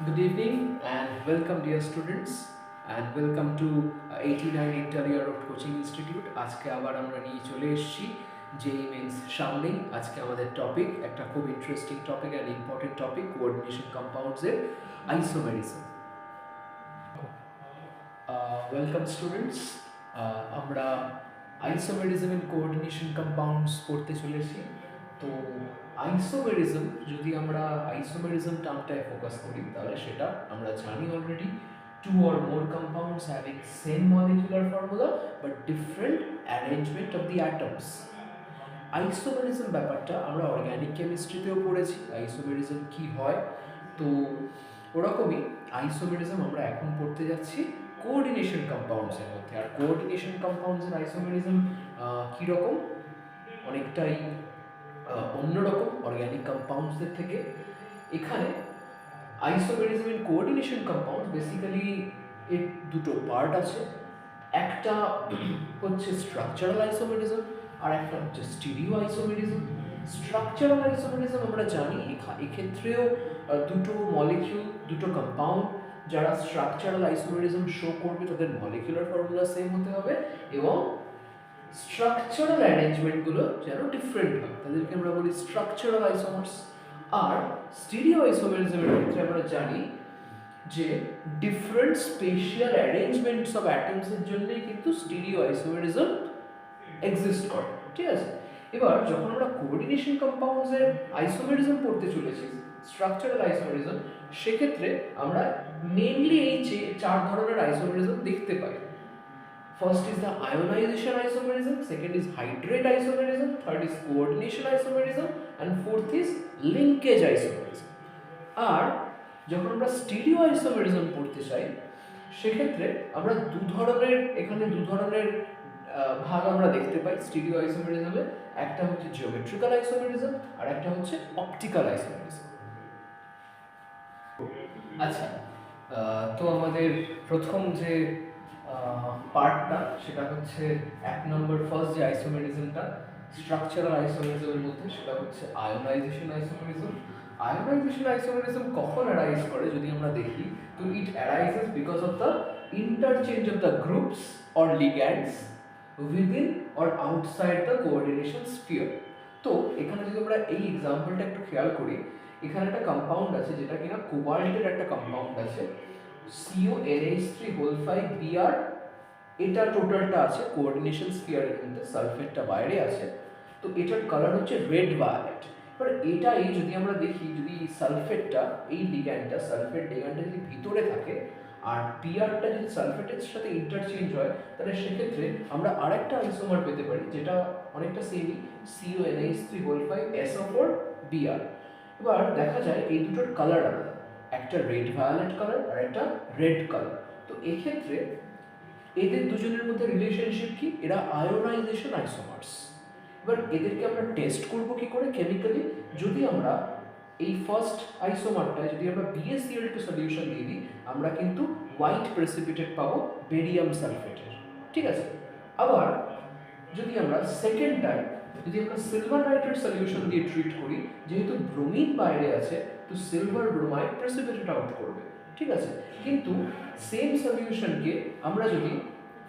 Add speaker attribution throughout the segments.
Speaker 1: Good evening and welcome dear students and welcome to uh, 89 Interior Road Coaching Institute. আজকে আবার আমরা নিয়ে চলে এসেছি যেই মিন্স সামনেই আজকে আমাদের টপিক একটা খুব interesting topic and important topic coordination কম্পাউন্ডসের isomerism welcome students আমরা আইসোমেরিজম ইন কোঅর্ডিনেশন কম্পাউন্ডস পড়তে চলেছি। তো আইসোমেরিজম, যদি আমরা আইসোমেরিজম টার্মটায় ফোকাস করি, তাহলে সেটা আমরা জানি already two or more compounds having same molecular formula but different arrangement of the atoms isomerism ব্যাপারটা আমরা অর্গ্যানিক কেমিস্ট্রিতেও পড়েছি, আইসোমেরিজম কি হয়? তো ওরকমই আইসোমেরিজম আমরা এখন পড়তে যাচ্ছি কোঅর্ডিনেশন কম্পাউন্ডসের মধ্যে। আর কোঅর্ডিনেশন কম্পাউন্ডসের আইসোমেরিজম কীরকম? অনেকটাই অন্যরকম অর্গ্যানিক কম্পাউন্ডসদের থেকে। এখানে isomerism in coordination compound basically এর দুটো পার্ট আছে। একটা হচ্ছে স্ট্রাকচারাল আইসোমেরিজম আর একটা হচ্ছে স্টিরিও আইসোমেরিজম স্ট্রাকচারাল আইসোমেরিজম আমরা জানি এক্ষেত্রেও দুটো মলিকিউল দুটো কম্পাউন্ড যারা স্ট্রাকচারাল আইসোমেরিজম শো করবে, তাদের মলিকুলার ফর্মুলা সেম হতে হবে এবং স্ট্রাকচারাল অ্যারেঞ্জমেন্টগুলো যেন ডিফারেন্ট হয়। তাদেরকে আমরা বলি স্ট্রাকচারাল আইসোমার্স আর স্টিরিও আইসোমেরিজমের ক্ষেত্রে আমরা জানি যে ডিফারেন্ট স্পেশিয়াল অ্যারেঞ্জমেন্টস অফ অ্যাটমসের জন্যই কিন্তু স্টিরিও আইসোমেরিজম এক্সিস্ট করে, ঠিক আছে? এবার যখন আমরা কোঅর্ডিনেশন কম্পাউন্ডসের আইসোমেরিজম পড়তে চলেছি স্ট্রাকচারাল আইসোমেরিজম সেক্ষেত্রে আমরা মেনলি এই চার ধরনের আইসোমেরিজম দেখতে পাই। First is the ionization isomerism, second is hydrate isomerism, third is coordination isomerism, and fourth is linkage isomerism. আর যখন আমরা স্টিরিও আইসোমেরিজম পড়তে চাই সেক্ষেত্রে আমরা দু ধরনের এখানে দু ধরনের ভাগ আমরা দেখতে পাই স্টিরিও আইসোমেরিজমে একটা হচ্ছে জিওমেট্রিক্যাল আইসোমেরিজম আর একটা হচ্ছে অপটিক্যাল আইসোমেরিজম আচ্ছা তো আমাদের প্রথম যে পার্টটা, সেটা হচ্ছে এক নম্বর ফার্স্ট যে আইসোমেরিজমটা স্ট্রাকচারাল আইসোমেরিজমের মধ্যে, সেটা হচ্ছে আয়োনাইজেশন আইসোমেরিজম আয়োনাইজেশন আইসোমেরিজম কখন অ্যারাইজ করে, যদি আমরা দেখি, তো it arises because of the interchange of the groups or ligands within or outside the coordination sphere তো, এখানে যদি আমরা এই এক্সাম্পলটা একটু খেয়াল করি, এখানে একটা কম্পাউন্ড আছে যেটা কিনা কোবাল্টের একটা কম্পাউন্ড আছে। C O N H three whole five B R এটা টোটালটা আছে কোঅর্ডিনেশন স্ফিয়ারের মধ্যে সালফেটটা বাইরে আছে। তো এটার কালার হচ্ছে রেড ভায়োলেট এবার এটাই যদি আমরা দেখি, যদি সালফেটটা এই লিগ্যান্ডটা সালফেট লিগ্যান্ডটা যদি ভিতরে থাকে, আর পিআরটা যদি সালফেটের সাথে ইন্টারচেঞ্জ হয়, তাহলে সেক্ষেত্রে আমরা আরেকটা আইসোমার পেতে পারি, যেটা অনেকটা সেমই C O N H three whole five S O four B R এবার দেখা যায়, এই দুটোর কালার আলাদা। একটা রেড ভায়োলেট কালার আর একটা রেড কালার তো এক্ষেত্রে এদের দুজনের মধ্যে রিলেশনশিপ কি? এরা আয়োনাইজেশন আইসোমার্স এবার এদেরকে আমরা টেস্ট করব কি করে? কেমিক্যালি যদি আমরা এই ফার্স্ট আইসোমারটায় যদি আমরা বিএসসিএল টু সলিউশন দিয়ে দিই, আমরা কিন্তু হোয়াইট প্রেসিপিটেট পাবো বেরিয়াম সালফেটের ঠিক আছে? আবার যদি আমরা সেকেন্ড টাইম যদি আমরা সিলভার নাইট্রেট সলিউশন দিয়ে ট্রিট করি, যেহেতু ব্রোমিন বাইরে আছে তো সিলভার ব্রোমাইড প্রেসিপিটেট আউট করবে, ঠিক আছে? কিন্তু সেম সলিউশনকে আমরা যদি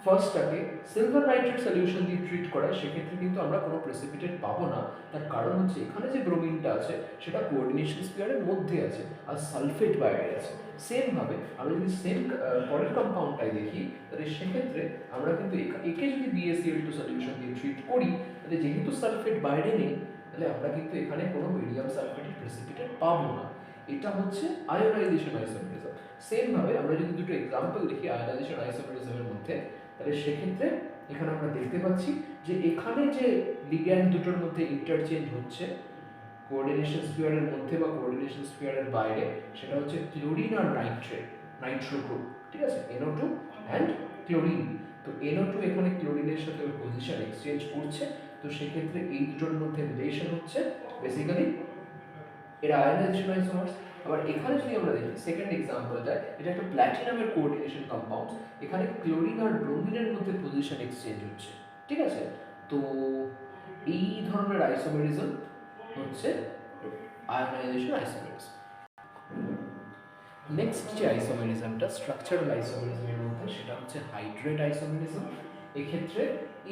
Speaker 1: ফার্স্টটাকে সিলভার নাইট্রেট সলিউশন দিয়ে ট্রিট করাই, সেক্ষেত্রে কিন্তু আমরা কোনো প্রেসিপিটেট পাবো না। তার কারণ হচ্ছে এখানে যে ব্রোমিনটা আছে, সেটা কোঅর্ডিনেশন স্পিয়ারের মধ্যে আছে আর সালফেট বাইরে আছে। সেমভাবে আমরা যদি সেম পরের কম্পাউন্ডটাই দেখি, তাহলে সেক্ষেত্রে আমরা কিন্তু একা- যদি B A C L two solution দিয়ে ট্রিট করি, তাহলে যেহেতু সালফেট বাইরে নেই তাহলে আমরা কিন্তু এখানে কোনো মিডিয়াম সালফেটের প্রেসিপিটেট পাবো না। এটা হচ্ছে আয়োনাইজেশন আইসোমেরিজম সেম ভাবে আমরা যদি দুটো এক্সাম্পল দেখি আয়োনাইজেশন আইসোমেরিজমের মধ্যে, তাহলে সেক্ষেত্রে এখানে আমরা দেখতে পাচ্ছি যে এখানে যে লিগ্যান্ড দুটোর মধ্যে ইন্টারচেঞ্জ হচ্ছে কোঅর্ডিনেশন স্পিয়ারের মধ্যে বা কোঅর্ডিনেশন স্পিয়ারের বাইরে, সেটা হচ্ছে ক্লোরিন আর নাইট্রেট নাইট্রো গ্রুপ ঠিক আছে? N O two and chlorine তো এনও টু এখানে ক্লোরিনের সাথে পজিশন এক্সচেঞ্জ করছে তো সেক্ষেত্রে এই দুটোর মধ্যে রিলেশন হচ্ছে বেসিক্যালি এরা আয়োনাইজেশন আইসোমার্স আবার এখানে যদি আমরা দেখি সেকেন্ড এক্সাম্পলটা এটা একটা প্ল্যাটিনামের কোঅর্ডিনেশন কম্পাউন্ড এখানে ক্লোরিন আর ব্রোমিনের মধ্যে পজিশন এক্সচেঞ্জ হচ্ছে, ঠিক আছে? তো এই ধরনের আইসোমেরিজম হচ্ছে আয়োনাইজেশন আইসোমেরিজম নেক্সট যে আইসোমেরিজমটা স্ট্রাকচারাল আইসোমেরিজমের মধ্যে, সেটা হচ্ছে হাইড্রেট আইসোমেরিজম এক্ষেত্রে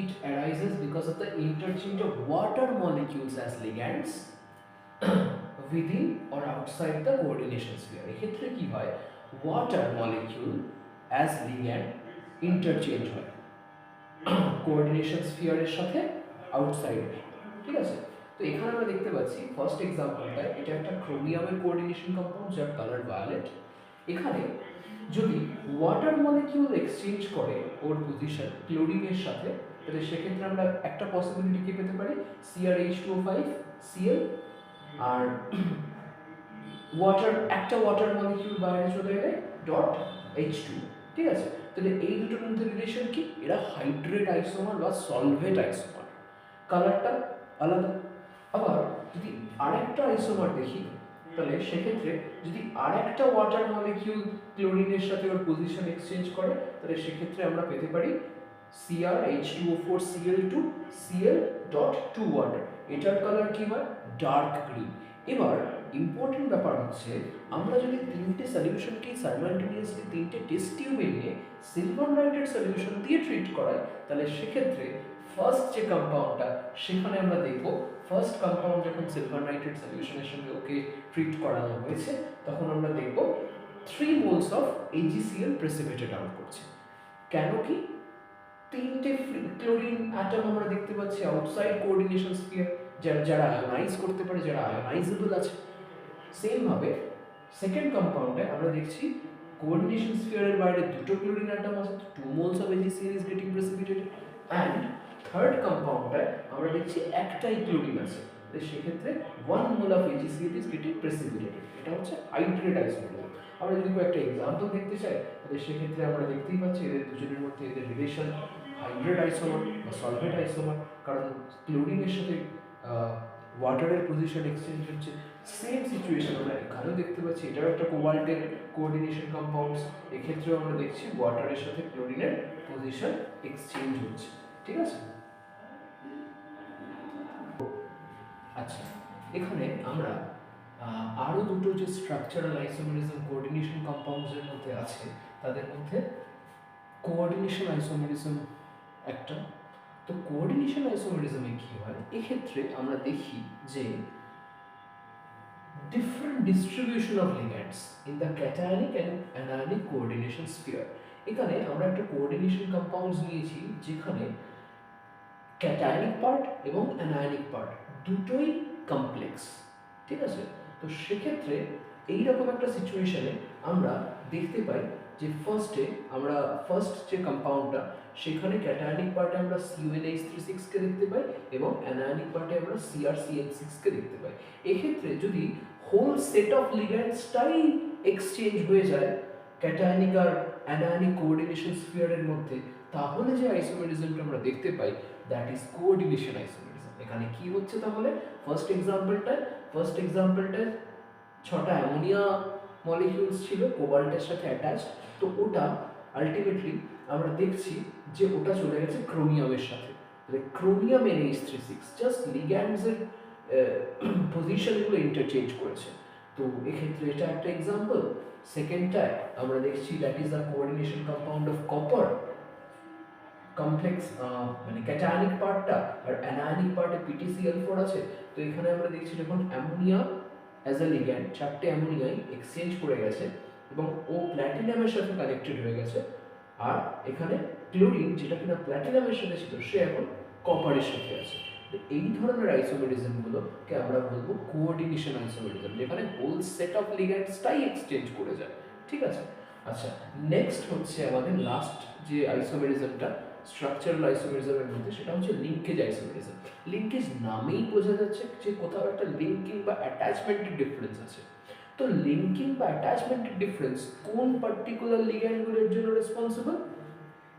Speaker 1: it arises because of the interchange of water molecules as ligands within or outside the coordination sphere এক্ষেত্রে কি হয়? Water molecule as ligand interchange হয় কোঅর্ডিনেশন স্ফিয়ারের সাথে আউটসাইড ঠিক আছে? তো এখানে আমরা দেখতে পাচ্ছি ফার্স্ট এক্সাম্পলটা এটা একটা ক্রোমিয়ামের কোঅর্ডিনেশন কম্পাউন্ড যার কালার ভায়োলেট এখানে যদি ওয়াটার মলিকিউল এক্সচেঞ্জ করে ওর পজিশন ক্লোরিনের সাথে, তাহলে সেক্ষেত্রে আমরা একটা পসিবিলিটি কি পেতে পারি? C R H two five C L আর ওয়াটার একটা ওয়াটার মলিকিউল বাইরে চলে এলে ডট এইচ টু ঠিক আছে? তাহলে এই দুটোর মধ্যে রিলেশন কি? এরা হাইড্রেট আইসোমার বা সলভেট আইসোমার কালারটা আলাদা। আবার যদি আরেকটা আইসোমার দেখি, তাহলে সেক্ষেত্রে যদি আরেকটা ওয়াটার মলিকিউল ক্লোরিনের সাথে ওর পজিশন এক্সচেঞ্জ করে, তাহলে সেক্ষেত্রে আমরা পেতে পারি C R H two O four C L two C L dot two water এটার কালার কি হয়? ডার্ক গ্রিন এবার ইম্পর্টেন্ট ব্যাপার হচ্ছে, আমরা যদি তিনটে সলিউশনকে সাইমালটেনিয়াসলি তিনটে টেস্ট টিউবে নিয়ে সিলভার নাইট্রেট সলিউশন দিয়ে ট্রিট করাই, তাহলে সেক্ষেত্রে ফার্স্ট যে কম্পাউন্ডটা সেখানে আমরা দেখব ফার্স্ট কম্পাউন্ড যখন সিলভার নাইট্রেট সলিউশনের ওকে ট্রিট করানো হয়েছে, তখন আমরা দেখব three moles of A G C L precipitated out করছে। কেন কি? তিনটে ক্লোরিন অ্যাটম আমরা দেখতে পাচ্ছি আউটসাইড কোঅর্ডিনেশন স্ফিয়ার যারা যারা আয়োনাইজ করতে পারে, যারা আয়োনাইজেবল আছে। সেম ভাবে সেকেন্ড কম্পাউন্ডে আমরা দেখছি কোঅর্ডিনেশন স্ফিয়ারের বাইরে দুটো ক্লোরিন অ্যাটম আছে two moles of A G C L is getting precipitated and third কম্পাউন্ডে আমরা দেখছি একটাই ক্লোরিন আছে সেক্ষেত্রে one mole of A G C L is getting precipitated এটা হচ্ছে হাইড্রেট আইসোমেরিজম আমরা যদি একটা এক্সাম্পল দেখতে চাই, তাহলে সেক্ষেত্রে আমরা দেখতেই পাচ্ছি এদের দুজনের মধ্যে এদের রিলেশন হাইড্রেট আইসোমার বা সলভেট আইসোমার কারণ ক্লোরিনের সাথে ওয়াটারের পজিশন এক্সচেঞ্জ হচ্ছে। সেম সিচুয়েশন আমরা এখানেও দেখতে পাচ্ছি। এটাও একটা কোবাল্টের কোঅর্ডিনেশন কম্পাউন্ডস এক্ষেত্রেও আমরা দেখছি ওয়াটারের সাথে ক্লোরিনের পজিশন এক্সচেঞ্জ হচ্ছে। ঠিক আছে? আচ্ছা এখানে আমরা আহ, আরও দুটো যে স্ট্রাকচারাল আইসোমেরিজম কোঅর্ডিনেশন কম্পাউন্ডসের মধ্যে আছে তাদের মধ্যে কোঅর্ডিনেশন আইসোমেরিজম একটা। তো কোঅর্ডিনেশন আইসোমেরিজমে কি হয়? এক্ষেত্রে আমরা দেখি যে different distribution of ligands in the cationic and anionic coordination sphere এখানে আমরা একটা কোঅর্ডিনেশন কম্পাউন্ডস নিয়েছি যেখানে ক্যাটায়নিক পার্ট এবং অ্যানায়নিক পার্ট দুটোই কমপ্লেক্স ঠিক আছে? তো সেক্ষেত্রে এইরকম একটা সিচুয়েশনে আমরা দেখতে পাই যে ফার্স্টে আমরা ফার্স্ট যে কম্পাউন্ডটা সেখানে ক্যাটায়নিক পার্টে আমরা সিউএনএইচ থ্রি সিক্সকে দেখতে পাই এবং অ্যানায়নিক পার্টে আমরা সিআরসিএন সিক্সকে দেখতে পাই। এক্ষেত্রে যদি হোল সেট অফ লিগ্যান্ডসটাই এক্সচেঞ্জ হয়ে যায় ক্যাটায়নিক আর অ্যানায়নিক কোঅর্ডিনেশন স্ফিয়ারের মধ্যে, তাহলে যে আইসোমেরিজমটা আমরা দেখতে পাই দ্যাট ইজ কোঅর্ডিনেশন আইসোমেরিজম এখানে কি হচ্ছে তাহলে? ফার্স্ট এক্সাম্পলটায় ফার্স্ট এক্সাম্পলটায় ছটা অ্যামোনিয়া মলিকিউলস ছিল কোবাল্টের সাথে অ্যাটাচড তো ওটা আলটিমেটলি আমরা দেখছি যে ওটা চলে গেছে ক্রোমিয়ামের সাথে। তাহলে chromium NH three six just লিগ্যান্ডসের পজিশনগুলো ইন্টারচেঞ্জ করেছে। তো এক্ষেত্রে এটা একটা এক্সাম্পল সেকেন্ডটায় আমরা দেখছি that is the coordination compound of copper complex মানে ক্যাটায়নিক পার্টটা আর অ্যানায়নিক পার্টে পিটিসিএল ফোর আছে, তো এখানে আমরা দেখছি যখন অ্যামোনিয়া অ্যাজ এ লিগ্যান্ড চারটে অ্যামোনিয়াই এক্সচেঞ্জ করে গেছে এবং ও প্ল্যাটিনামের সাথে কানেক্টেড হয়ে গেছে আর এখানে ক্লোরিন যেটা কিনা প্ল্যাটিনামের সাথে ছিল, সে এখন কপারের সাথে আছে। এই ধরনের আইসোমেরিজমগুলোকে আমরা বলব কোঅর্ডিনেশন আইসোমেরিজম যেখানে হোল সেট অফ লিগ্যান্ডসটাই এক্সচেঞ্জ করে যায়। ঠিক আছে? আচ্ছা নেক্সট হচ্ছে আমাদের লাস্ট যে আইসোমেরিজমটা স্ট্রাকচারাল আইসোমেরিজমের মধ্যে, সেটা হচ্ছে লিঙ্কেজ আইসোমেরিজম লিঙ্কেজ নামেই বোঝা যাচ্ছে যে কোথাও একটা লিঙ্কিং বা অ্যাটাচমেন্টের ডিফারেন্স আছে। তো লিঙ্কিং বা অ্যাটাচমেন্টের ডিফারেন্স কোন পার্টিকুলার লিগ্যান্ডগুলোর জন্য রেসপন্সিবল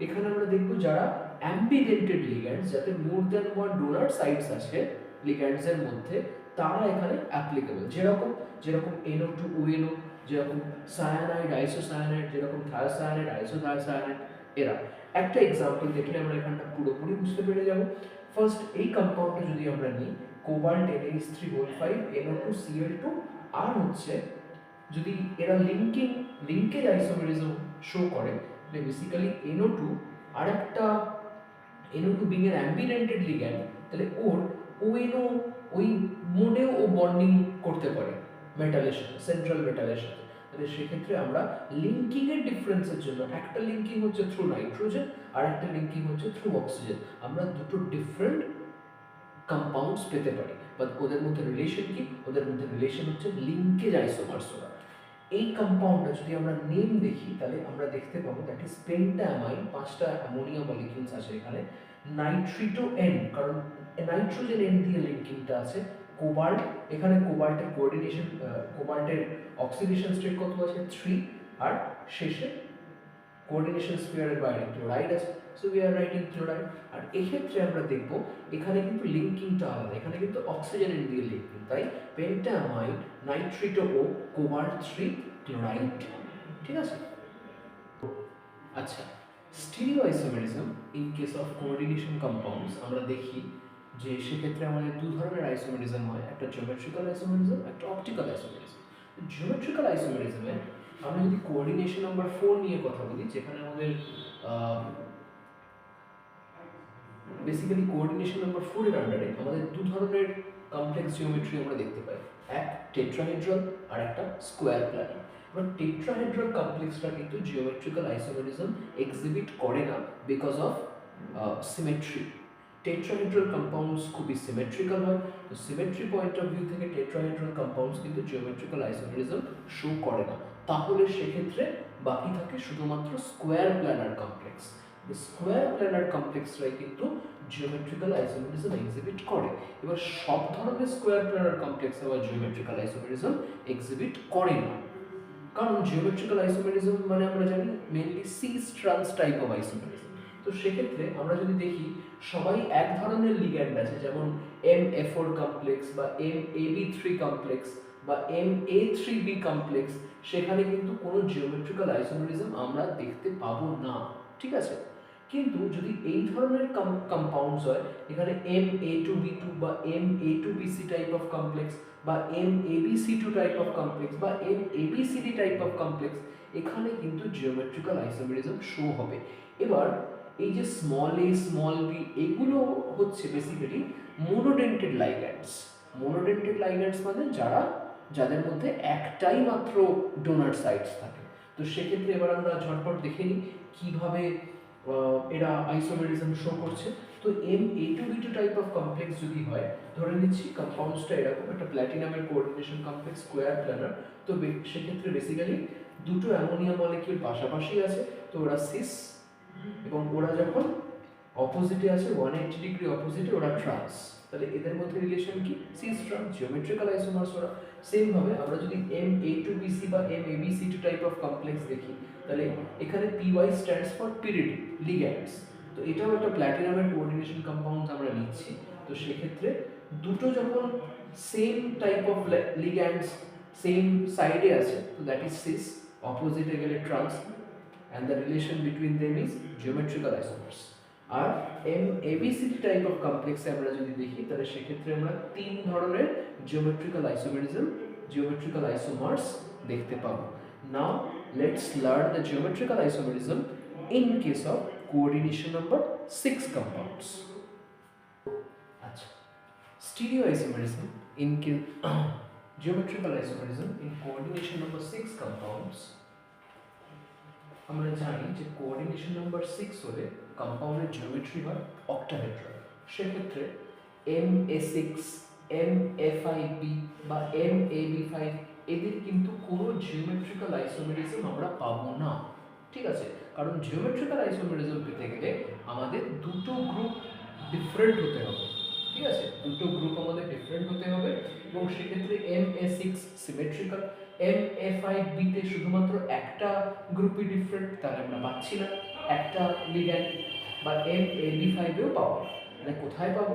Speaker 1: এখানে আমরা দেখব যারা অ্যাম্বিডেন্টেড লিগ্যান্ডস যাতে more than one donor sites আছে লিগ্যান্ডসের মধ্যে, তারা এখানে অ্যাপ্লিকেবল যেরকম যেরকম এনও টু ওএনও যেরকম সায়ানাইড আইসোসায়ানাইড যেরকম থায়োসায়ানাইড আইসোথায়োসায়ানাইড এরা। একটা এক্সাম্পল দেখলে আমরা এখানটা পুরোপুরি বুঝতে পেরে যাব। ফার্স্ট এই কম্পাউন্ডটা যদি আমরা নিই cobalt NH three whole five NO two CL two আর হচ্ছে যদি এরা লিঙ্কিং লিঙ্কেজ আইসোমেরিজম শো করে তাহলে বেসিক্যালি এনও টু আর একটা এনও টু বিং এর অ্যাম্বিরেন্টেড লিগ্যান্ড তাহলে ওর ওএনও ওই মোডেও ও বন্ডিং করতে পারে মেটালের সাথে সেন্ট্রাল মেটালের সাথে সেক্ষেত্রে আমরা লিঙ্কিং এর ডিফারেন্সের জন্য, একটা লিঙ্কিং হচ্ছে থ্রু নাইট্রোজেন আর একটা লিঙ্কিং হচ্ছে থ্রু অক্সিজেন আমরা দুটো ডিফারেন্ট কম্পাউন্ডস পেতে পারি। বাট ওদের মধ্যে রিলেশন কি? ওদের মধ্যে রিলেশন হচ্ছে লিঙ্কেজ আইসোমার্স ওরা এই কম্পাউন্ডটা যদি আমরা নেম দেখি, তাহলে আমরা দেখতে পাবো দ্যাট ইজ পেন্টামাইন পাঁচটা অ্যামোনিয়া মলিকিউলস আছে এখানে নাইট্রিটো এন কারণ নাইট্রোজেন এন দিয়ে লিঙ্কিংটা আছে কোবাল্ট এখানে কোবাল্টের কোঅর্ডিনেশন কোবাল্টের অক্সিডেশন স্টেট কত আছে? থ্রি আর শেষে কোঅর্ডিনেশন স্পিয়ারের বাইরে ক্লোরাইড আছে। So we are writing chloride আর এক্ষেত্রে আমরা দেখব এখানে কিন্তু লিঙ্কিংটা আলাদা এখানে কিন্তু অক্সিজেন এন দিয়ে লিঙ্কিং তাই পেন্টামাইড নাইট্রিটো ও কোবাল্ট থ্রি ক্লোরাইড ঠিক আছে? আচ্ছা stereo isomerism in case of coordination compounds আমরা দেখি যে সেক্ষেত্রে আমাদের দু ধরনের আইসোমেরিজম হয়, একটা জিওমেট্রিক্যাল আইসোমেরিজম একটা অপটিক্যাল আইসোমেরিজম জিওমেট্রিক্যাল আইসোমেরিজমে আমরা যদি কোঅর্ডিনেশন নাম্বার ফোর নিয়ে কথা বলি, যেখানে আমাদের বেসিক্যালি কোঅর্ডিনেশন নাম্বার ফোরের আন্ডারে আমাদের দু ধরনের কমপ্লেক্স জিওমেট্রি আমরা দেখতে পাই। এক টেট্রাহেড্রাল আর একটা স্কোয়ার প্ল্যানার এবার টেট্রাহেড্রাল কমপ্লেক্সটা কিন্তু জিওমেট্রিক্যাল আইসোমেরিজম এক্সিবিট করে না because of symmetry tetrahedral compounds খুবই সিমেট্রিক্যাল হয়। তো সিমেট্রি পয়েন্ট অফ ভিউ থেকে টেট্রাহেড্রাল কম্পাউন্ডস কিন্তু জিওমেট্রিক্যাল আইসোমেরিজম শো করে না। তাহলে সেক্ষেত্রে বাকি থাকে শুধুমাত্র square planar complex square planar কমপ্লেক্সরাই কিন্তু জিওমেট্রিক্যাল আইসোমেরিজম এক্সিবিট করে। এবার সব ধরনের স্কোয়ার প্ল্যানার কমপ্লেক্স আবার জিওমেট্রিক্যাল আইসোমেরিজম এক্সিবিট করে না। কারণ জিওমেট্রিক্যাল আইসোমেরিজম মানে আমরা জানি mainly cis trans type of isomerism তো সেক্ষেত্রে আমরা যদি দেখি, সবাই এক ধরনের লিগ্যান্ড আছে, যেমন এম এ ফোর কমপ্লেক্স বা M A B three complex বা M A three B complex সেখানে কিন্তু কোনো জিওমেট্রিক্যাল আইসোমেরিজম আমরা দেখতে পাবো না, ঠিক আছে? কিন্তু যদি এই ধরনের কম্পাউন্ডস হয়, এখানে M A two B two বা M A two B C type of complex বা M A B C two type of complex বা M A B C D type of complex এখানে কিন্তু জিওমেট্রিক্যাল আইসোমেরিজম শো হবে। এবার এই যে small a small B এগুলো হচ্ছে বেসিক্যালি মোনোডেন্টেড লাইগ্যান্ডস মোনোডেন্টেড লাইগ্যান্ডস মানে যারা, যাদের মধ্যে একটাই মাত্র ডোনার সাইটস থাকে। তো সেক্ষেত্রে এবার আমরা ঝটপট দেখে নিই কীভাবে এরা আইসোমেরিজম শো করছে। তো M A two B two type of complex যদি হয়, ধরে নিচ্ছি কম্পাউন্ডসটা এরকম, একটা প্ল্যাটিনামের কোঅর্ডিনেশন কমপ্লেক্স স্কোয়ার প্ল্যানার তো সেক্ষেত্রে বেসিক্যালি দুটো অ্যামোনিয়া মলিকিউল পাশাপাশি আছে। তো ওরা সিস এবং ওরা যখন অপোজিটে আছে ওয়ান এইটি ডিগ্রি অপোজিটে ওরা ট্রান্স তাহলে এদের মধ্যে রিলেশন কি? সিস ট্রান্স জিওমেট্রিক্যাল আইসোমার্স ওরা। সেম ভাবে আমরা যদি M A two B C বা M A B C two type of complex দেখি, তাহলে এখানে P Y stands for pyridine ligands তো এটাও একটা প্ল্যাটিনামের কোঅর্ডিনেশন কম্পাউন্ড আমরা নিচ্ছি। তো সেক্ষেত্রে দুটো যখন same type of ligands same সাইডে আছে, তো দ্যাট ইজ সিস অপোজিটে গেলে trans and the relation between them is geometrical isomers. আর এম এবিসিডি টাইপ অফ কমপ্লেক্সে আমরা যদি দেখি, তাহলে সেক্ষেত্রে আমরা তিন ধরনের জিওমেট্রিক্যাল আইসোমেরিজম জিওমেট্রিক্যাল আইসোমার্স দেখতে পাবো। Now let's learn the geometrical isomerism in case of coordination number six compounds আচ্ছা stereo isomerism in geometrical isomerism in coordination number 6 compounds আমরা জানি যে কোঅর্ডিনেশন নাম্বার সিক্স হলে কম্পাউন্ডের জিওমেট্রি হয় অক্টাহেড্রাল সেক্ষেত্রে M A six M A five B বা M A B five এদের কিন্তু কোনো জিওমেট্রিক্যাল আইসোমেরিজম আমরা পাবো না। ঠিক আছে? কারণ জিওমেট্রিক্যাল আইসোমেরিজম পেতে গেলে আমাদের দুটো গ্রুপ ডিফারেন্ট হতে হবে। ঠিক আছে? দুটো গ্রুপ আমাদের ডিফারেন্ট হতে হবে এবং সেক্ষেত্রে M A six symmetrical M A five বিতে শুধুমাত্র একটা গ্রুপই ডিফারেন্ট তাহলে আমরা পাচ্ছি না। একটা লিগ্যান্ড বা এম এ বি ফাইভেও পাবো। মানে কোথায় পাবো?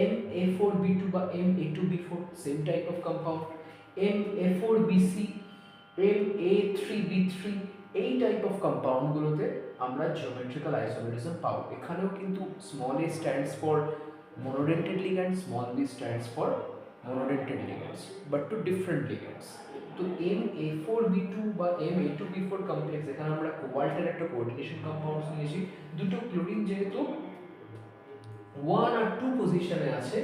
Speaker 1: M A four B two বা M A two B four same type of compound M A four B C M A three B three এই টাইপ অফ কম্পাউন্ডগুলোতে আমরা জিওমেট্রিক্যাল আইসোমেরিজম পাবো। এখানেও কিন্তু small A stands for monodentate ligands, small b stands for monodentate ligands, but to different ligands. তো M A four B two বা M A two B four complex এখানে আমরা কোবাল্টের একটা কোঅর্ডিনেশন কম্পাউন্ড নিয়েছি। দুটো ক্লোরিন যেহেতু ওয়ান আর two পজিশনে আছে,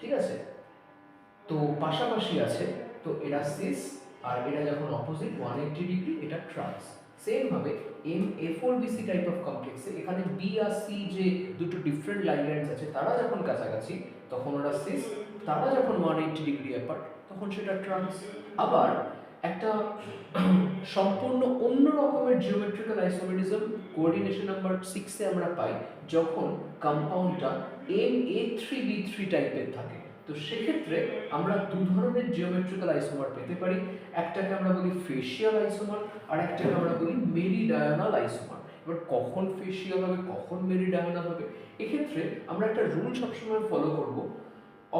Speaker 1: ঠিক আছে? তো পাশাপাশি আছে, তো এরা সিস আর এরা যখন অপোজিট ওয়ান এইটি ডিগ্রি এটা ট্রান্স সেম ভাবে M A four BC type of কমপ্লেক্সে এখানে বি আর সি যে দুটো ডিফারেন্ট লাইন্স আছে, তারা যখন কাছাকাছি, তখন ওরা সিস তারা যখন ওয়ান এইটি ডিগ্রি অ্যাপার্ট তখন সেটা ট্রান্স আবার একটা সম্পূর্ণ অন্য রকমের জিওমেট্রিক্যাল আইসোমেটিজম কোঅর্ডিনেশন নাম্বার সিক্সে আমরা পাই, যখন কম্পাউন্ডটা M A three B three টাইপের থাকে। তো সেক্ষেত্রে আমরা দু ধরনের জিওমেট্রিক্যাল আইসোমার পেতে পারি। একটাকে আমরা বলি ফেশিয়াল আইসোমার আর একটাকে আমরা বলি মেরি মেরিডায়ানাল আইসোমার এবার কখন ফেশিয়াল হবে, কখন মেরি মেরিডায়ানাল হবে? এক্ষেত্রে আমরা একটা রুল সবসময় ফলো করব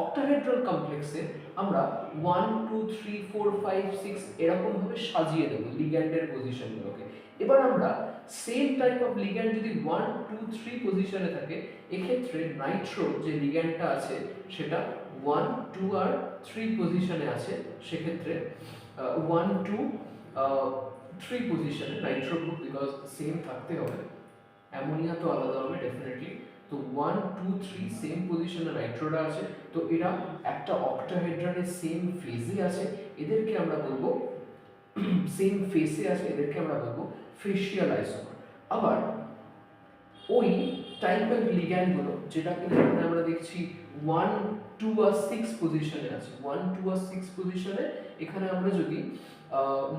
Speaker 1: অক্টাহেড্রাল কমপ্লেক্সে আমরা one two three four five six এরকমভাবে সাজিয়ে দেবো লিগ্যান্ডের পজিশনগুলোকে এবার আমরা সেম টাইপ অফ লিগ্যান্ড যদি ওয়ান টু থ্রি পজিশনে থাকে, এক্ষেত্রে নাইট্রো যে লিগ্যান্ডটা আছে, সেটা ওয়ান টু আর থ্রি পজিশনে আছে, সেক্ষেত্রে ওয়ান টু থ্রি পজিশনে নাইট্রো গ্রুপ বিকজ সেম থাকতে হবে। অ্যামোনিয়া তো আলাদা হবে ডেফিনেটলি তো ওয়ান টু থ্রি সেম পজিশনে নাইট্রোটা আছে, তো এরা একটা অক্টাহেড্রানের সেম ফেজে আছে, এদেরকে আমরা বলব সেম ফেসে আছে, এদেরকে আমরা বলব ফেশিয়াল আইসোমার আবার ওই টাইপের লিগ্যান্ডগুলো যেটা কিন্তু আমরা দেখছি ওয়ান টু আর সিক্স পজিশনে আছে ওয়ান টু আর সিক্স পজিশনে এখানে আমরা যদি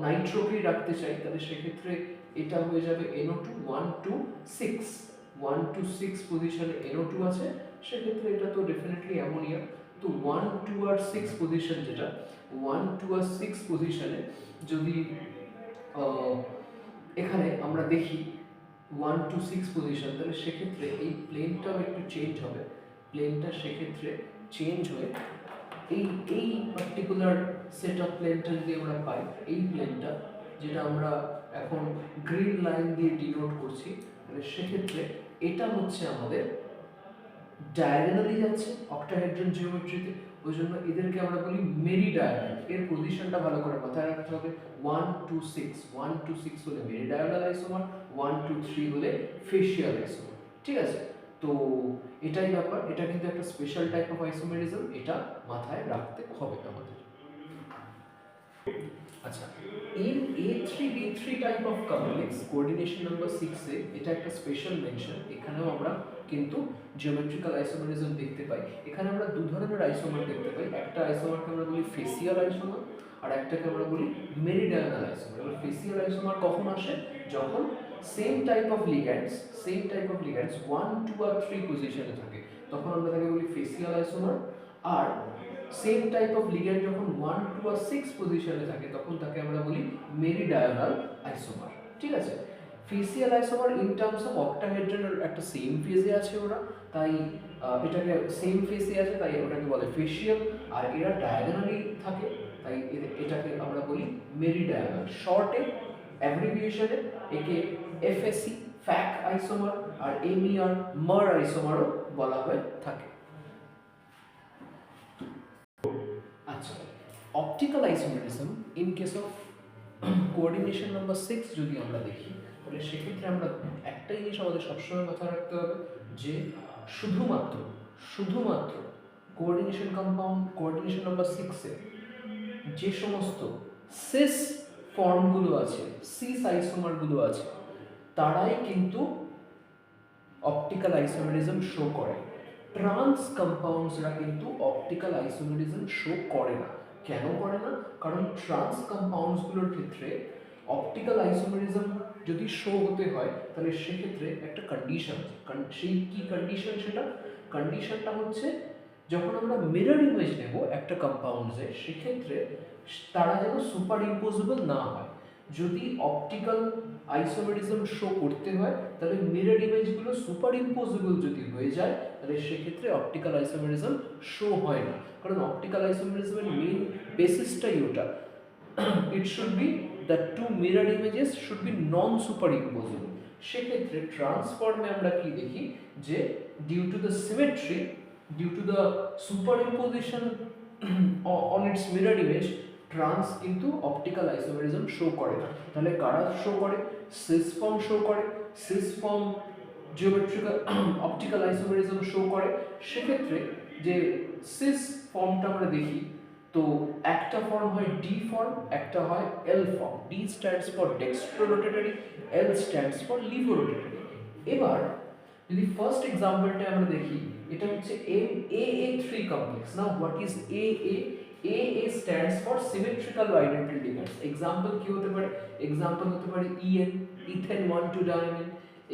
Speaker 1: নাইট্রোকে রাখতে চাই, তাহলে সেক্ষেত্রে এটা হয়ে যাবে NO two one two six one two six পজিশনে এনও টু আছে, সেক্ষেত্রে এটা তো ডেফিনেটলি অ্যামোনিয়া তো ওয়ান টু আর সিক্স পজিশন যেটা ওয়ান টু আর সিক্স পজিশনে যদি এখানে আমরা দেখি ওয়ান টু সিক্স পজিশন তাহলে সেক্ষেত্রে এই প্লেনটাও একটু চেঞ্জ হবে। প্লেনটা সেক্ষেত্রে চেঞ্জ হয়ে এই এই পার্টিকুলার সেট অফ প্লেনটা যদি আমরা পাই, এই প্লেনটা যেটা আমরা এখন গ্রিন লাইন দিয়ে ডিনোট করছি, তাহলে সেক্ষেত্রে এটা হচ্ছে আমাদের ডায়াগোনালি যাচ্ছে অক্টাহেড্রন জিওমেট্রিতে ওই জন্য এদেরকে আমরা বলি মেরি ডায়াগোনাল এর পজিশনটা ভালো করে মাথায় রাখতে হবে। One two six one two six হলে meridional isomer one two three হলে ফেশিয়াল আইসোমার ঠিক আছে? তো এটাই ব্যাপার। এটা কিন্তু একটা স্পেশাল টাইপ অফ আইসোমেরিজম এটা মাথায় রাখতে হবে আমাদের। আচ্ছা M A three B three type of complex coordination number সিক্সে এটা একটা স্পেশাল মেনশন এখানেও আমরা কিন্তু জিওমেট্রিক্যাল আইসোমারিজম দেখতে পাই। এখানে আমরা দু ধরনের আইসোমার দেখতে পাই, একটা আইসোমারকে আমরা বলি ফেসিয়াল আইসোমার আর একটাকে আমরা বলি মেরিডায়ানাল আইসোমার এবার ফেসিয়াল আইসোমার কখন আসে? যখন same type of ligands same type of ligands one two R three পজিশনে থাকে। তখন আমরা তাকে বলি ফেসিয়াল আইসোমার আর সেম টাইপ অফ লিগ্যান্ড যখন ওয়ান টু আর সিক্স পজিশনে থাকে তখন তাকে আমরা বলি মেরিডায়ানাল আইসোমার ঠিক আছে facial isomer in terms of অক্টাহেড্রনের একটা সেম ফেজে আছে ওরা তাই এটাকে সেম ফেসে আছে তাই ওটাকে বলে ফেসিয়াল আর এরা ডায়াগোনালি থাকে তাই এটাকে আমরা বলি মেরিডায়ানাল শর্টে অ্যাব্রিভিয়েশনে একে এফএসসি ফ্যাক আইসোমার আর এমিআর মার আইসোমারও বলা হয়ে থাকে optical isomerism in case of coordination number six যদি আমরা দেখি, তাহলে সেক্ষেত্রে আমরা একটা জিনিস আমাদের সবসময় মাথায় রাখতে হবে যে শুধুমাত্র শুধুমাত্র কোঅর্ডিনেশন কম্পাউন্ড কোঅর্ডিনেশন নাম্বার সিক্সে যে সমস্ত সিস ফর্মগুলো আছে সিস আইসোমারগুলো আছে, তারাই কিন্তু অপটিক্যাল আইসোমেরিজম শো করে। ট্রান্স কম্পাউন্ডসরা কিন্তু অপটিক্যাল আইসোমেরিজম শো করে না। কেন করে না? কারণ ট্রান্স কম্পাউন্ডসগুলোর ক্ষেত্রে অপটিক্যাল আইসোমেরিজম যদি শো হতে হয়, তাহলে সেক্ষেত্রে একটা কন্ডিশন সেই কি কন্ডিশন সেটা? কন্ডিশনটা হচ্ছে যখন আমরা মিরর ইমেজ নেব একটা কম্পাউন্ডসে সেক্ষেত্রে তারা যেন সুপার ইম্পোজেবল না হয়। যদি অপটিক্যাল আইসোমেরিজম শো করতে হয়, তাহলে মিরর ইমেজগুলো সুপার ইম্পোজেবল যদি হয়ে যায়, তাহলে সেক্ষেত্রে অপটিক্যাল আইসোমেরিজম শো হয় না। কারণ অপটিক্যাল আইসোমেরিজমের মেইন বেসিসটাই ওটা। It should be the two mirror images should be non super imposable সেক্ষেত্রে ট্রান্সফর্মে আমরা কি দেখি? যে due to the symmetry due to the super imposition on its mirror image trans কিন্তু অপটিক্যাল আইসোমেরিজম শো করে না। তাহলে কারা শো করে? সিস ফর্ম শো করে। Cis form geometrical optical isomerism show করে। সেক্ষেত্রে যে সিস ফর্মটা আমরা দেখি, তো একটা ফর্ম হয় ডি ফর্ম একটা হয় L form D stands for dextrorotatory L stands for levorotatory এবার, যদি ফার্স্ট এক্সাম্পলটা আমরা দেখি, এটা হচ্ছে M A A three complex now what is A A A A stands for symmetrical identity ligands example কি হতে পারে? এক্সাম্পল হতে পারে EN ethane one two diamine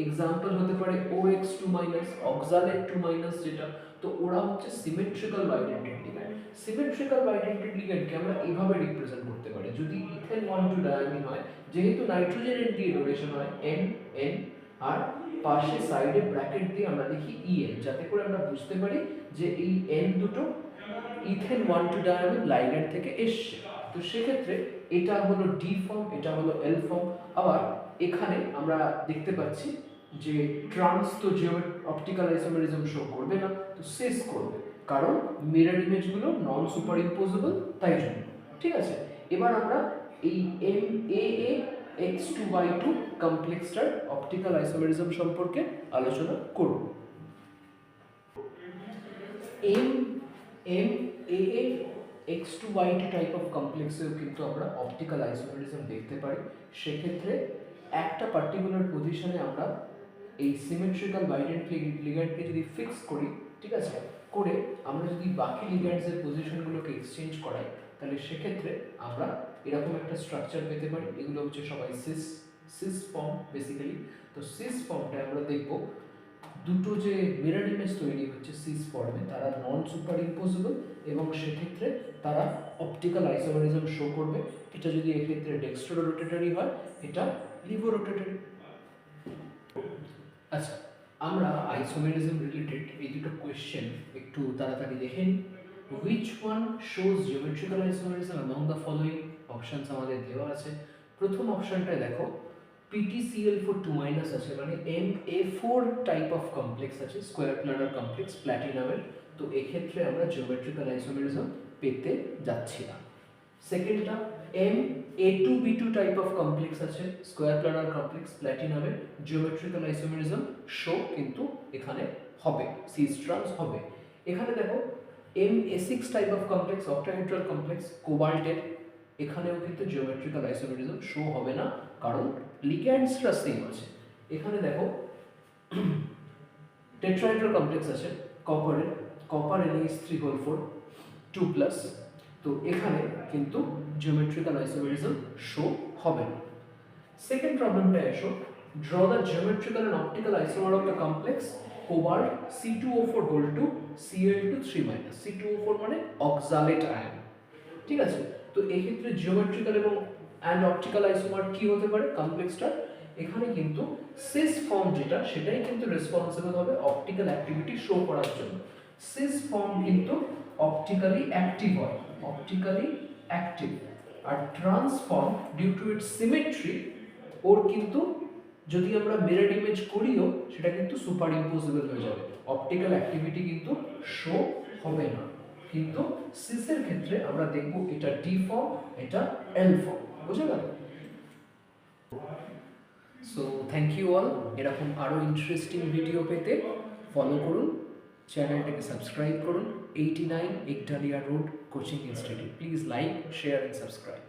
Speaker 1: example হতে পারে O X two minus oxalate two minus যেটা। তো ওরা হচ্ছে symmetrical identity ligand symmetrical identity লিগ্যান্ডকে আমরা এইভাবে রিপ্রেজেন্ট করতে পারি। যদি ইথেন ওয়ান টু ডায়ামিন হয়, যেহেতু নাইট্রোজেন দিয়ে রোটেশন হয় এন এন আর পাশে সাইডে ব্র্যাকেট দিয়ে আমরা লিখি ইএন যাতে করে আমরা বুঝতে পারি যে এই এন দুটো ethane one two diamine ligand থেকে এসছে। তো সেক্ষেত্রে এটা হলো ডি ফর্ম এটা হলো এল ফর্ম আবার এখানে আমরা দেখতে পাচ্ছি যে ট্রান্স তো জিওমেট অপটিক্যাল আইসোমেরিজম শো করবে না, তো সিস করবে। কারণ মিরর ইমেজগুলো নন সুপার ইম্পোজেবল তাই জন্য। ঠিক আছে? এবার আমরা এই M A A X two Y two কমপ্লেক্সটার optical isomerism সম্পর্কে আলোচনা করব। M M A A X two Y type of কমপ্লেক্সেও কিন্তু আমরা অপটিক্যাল আইসোমেরিজম দেখতে পারি। সেক্ষেত্রে একটা পার্টিকুলার পজিশনে আমরা এই সিমেট্রিক্যাল বাইডেন্ট লিগ্যান্ডকে যদি ফিক্স করি, ঠিক আছে? করে আমরা যদি বাকি লিগ্যান্ডসের পজিশনগুলোকে এক্সচেঞ্জ করাই, তাহলে সেক্ষেত্রে আমরা এরকম একটা স্ট্রাকচার পেতে পারি। এগুলো হচ্ছে সবাই সিস সিস ফর্ম বেসিক্যালি তো সিস ফর্মটা আমরা দেখব দুটো যে মিরর ইমেজ তৈরি হচ্ছে সিস ফর্মে তারা নন সুপার ইম্পোজেবল এবং সেক্ষেত্রে তারা অপটিক্যাল আইসোমারিজম শো করবে। এটা যদি এক্ষেত্রে ডেক্সট্রো রোটেটরি হয়, এটা লিভো রোটেটরি আচ্ছা আমরা আইসোমেরিজম রিলেটেড এই দুটো কোয়েশ্চেন একটু তাড়াতাড়ি দেখে which one shows geometrical isomerism among the following options আমাদের দেওয়া আছে। প্রথম অপশনটায় দেখো পিটিসিএল ফোর টু মাইনাস আছে মানে M A four type of complex আছে স্কোয়ার প্ল্যানার কমপ্লেক্স প্ল্যাটিনামের তো এক্ষেত্রে আমরা জিওমেট্রিক্যাল আইসোমেরিজম পেতে যাচ্ছি না। সেকেন্ডটা M A two B two type of complex আছে স্কোয়ার প্ল্যানার কমপ্লেক্স প্ল্যাটিনামের জিওমেট্রিক্যাল আইসোমেরিজম শো কিন্তু এখানে হবে সি স্ট্রামস হবে। এখানে দেখো M A six type of complex octahedral complex কোবাল্টের এখানেও কিন্তু জিওমেট্রিক্যাল আইসোমেরিজম শো হবে না, কারণ লিগ্যান্ডসরা সেম আছে। এখানে দেখো টেট্রাহেড্রাল কমপ্লেক্স আছে কপারের copper NH three whole four two plus তো এখানে কিন্তু জিওমেট্রিক্যাল আইসোমেরিজম শো হবে না। সেকেন্ড প্রবলেমটা এসো draw the geometrical and optical isomer of the complex cobalt C two O four whole two CL two three minus C two O four মানে oxalate ion ঠিক আছে? তো এক্ষেত্রে জিওমেট্রিক্যাল এবং অ্যান্ড অপটিক্যাল আইসোমার কি হতে পারে? কমপ্লেক্সটা এখানে কিন্তু সিস ফর্ম যেটা, সেটাই কিন্তু রেসপন্সিবল হবে অপটিক্যাল অ্যাক্টিভিটি শো করার জন্য। সিস ফর্ম কিন্তু অপটিক্যালি অ্যাক্টিভ হয়। Optically active R trans form due to its symmetry ওর কিন্তু যদি আমরা মিরর ইমেজ করিও, সেটা কিন্তু সুপার ইম্পসিবল হয়ে যাবে। অপটিক্যাল অ্যাক্টিভিটি কিন্তু শো হবে না। কিন্তু সিসের ক্ষেত্রে আমরা দেখব এটা ডি ফর্ম এটা এল ফর্ম বুঝে গেল সো থ্যাংক ইউ অল এরকম আরও ইন্টারেস্টিং ভিডিও পেতে ফলো করুন, চ্যানেলটাকে সাবস্ক্রাইব করুন। Eighty nine Ektalia road coaching institute please like share and subscribe